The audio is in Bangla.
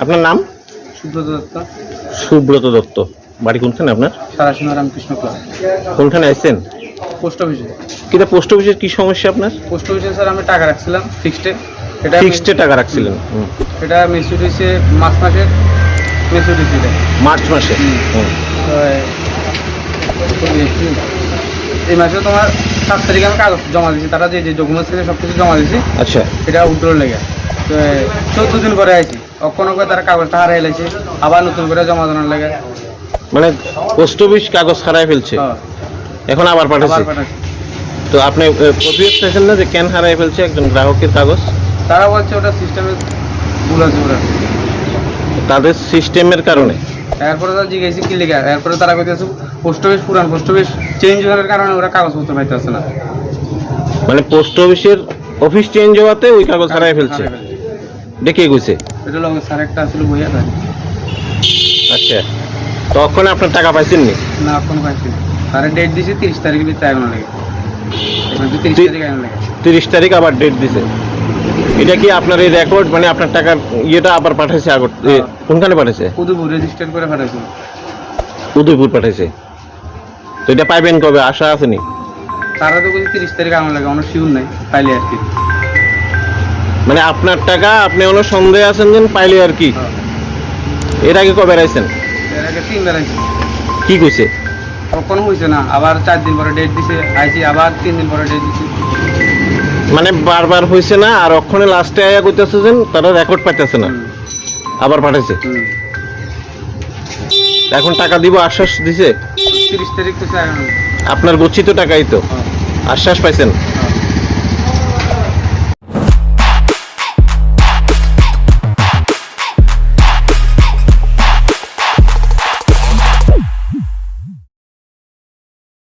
আপনার নাম? সুব্রত দত্ত। সুব্রত দত্ত। বাড়ি কোনখানে আপনার? সারাসীমা রামকৃষ্ণ ক্লাব। কোনখানে আসছেন পোস্ট অফিসে। কিটা পোস্ট অফিসের কি সমস্যা আপনার? পোস্ট অফিসে স্যার আমি টাকা রাখছিলাম ফিক্সডে এটা ফিক্সডে টাকা রাখছিলেন। এটা মেচুরি হয়েছে মাস মার্চ মাসে হুম। হুম। তো, এই- মাসে তোমার সাত তারিখে আমি কাগজ জমা দিয়েছি তারা যে যে ডকুমেন্টস থেকে সব কিছু জমা দিয়েছি আচ্ছা। এটা উইথড্র লেগে। তো চোদ্দ দিন করে আইছি। কখনো করে তারা কাগজটা হারাই লাইছে আবার নতুন করে জমা দেওয়ার লাগে। মানে পোস্ট অফিস কাগজ হারাই ফেলছে। এখন আবার পাঠাচ্ছে তো আপনি প্রতিবেদ চাইছেন না যে কেন হারাই ফেলছে একজন গ্রাহকের কাগজ? তারা বলছে ওটা সিস্টেমে ভুল আছে তাদের সিস্টেমের কারণে। এরপরে তারা জিজ্ঞাসা কি লেগে? এরপরে তারা কইতেছে পোস্ট অফিস পুরান পোস্ট অফিস চেঞ্জ হওয়ার কারণে ওরা কাগজপত্র পাইতেছে না। মানে পোস্ট অফিসের অফিস চেঞ্জ হওয়াতে ওই কাগজ হারাই ফেলছে। ডেকে গেছে এটা লগে স্যার একটা আসলে বইয়া থাকে আচ্ছা। তখন আপনার টাকা পাইছেন নি? না কোনো পাইছি না। ডেট দিছে তিরিশ তারিখের ভিতরে আগানো লাগে। তিরিশ তারিখ লাগে। আবার ডেট দিছে। এটা কি আপনার এই রেকর্ড মানে আপনার টাকার ইয়েটা আবার পাঠাইছে আগর হ্যাঁ। কোনখানে পাঠাইছে? কুদুপুর রেজিস্টার করে পাঠাইছি। উদয়পুর পাঠাইছে। তো এটা পাইবেন কবে? আশা আসেনি তারা তো বলছে তিরিশ তারিখ আগানো লাগে আমার শিউর নাই পাইলে আর কি। মানে আপনার টাকা আপনি অনেক সন্দেহে আছেন যে পাইলে আর কি? হ্যাঁ। এর আগে কবে রাইছেন এর আগে তিনবার আইছি। কি কইছে? কখনো হয়েছে না আবার চার দিন পরে ডেট দিছে আইছি আবার তিন দিন পরে ডেট দিছে। মানে বারবার হয়েছে না আর অক্ষণে লাস্টে আয়া কইতেছে যে তারা রেকর্ড পাইতেছে না। আবার পাঠাইছে? এখন টাকা দিব আশ্বাস দিছে? তিরিশ তারিখ তো আপনার গচ্ছিত টাকাই তো। হ্যাঁ, আশ্বাস পাইছেন? হ্যাঁ।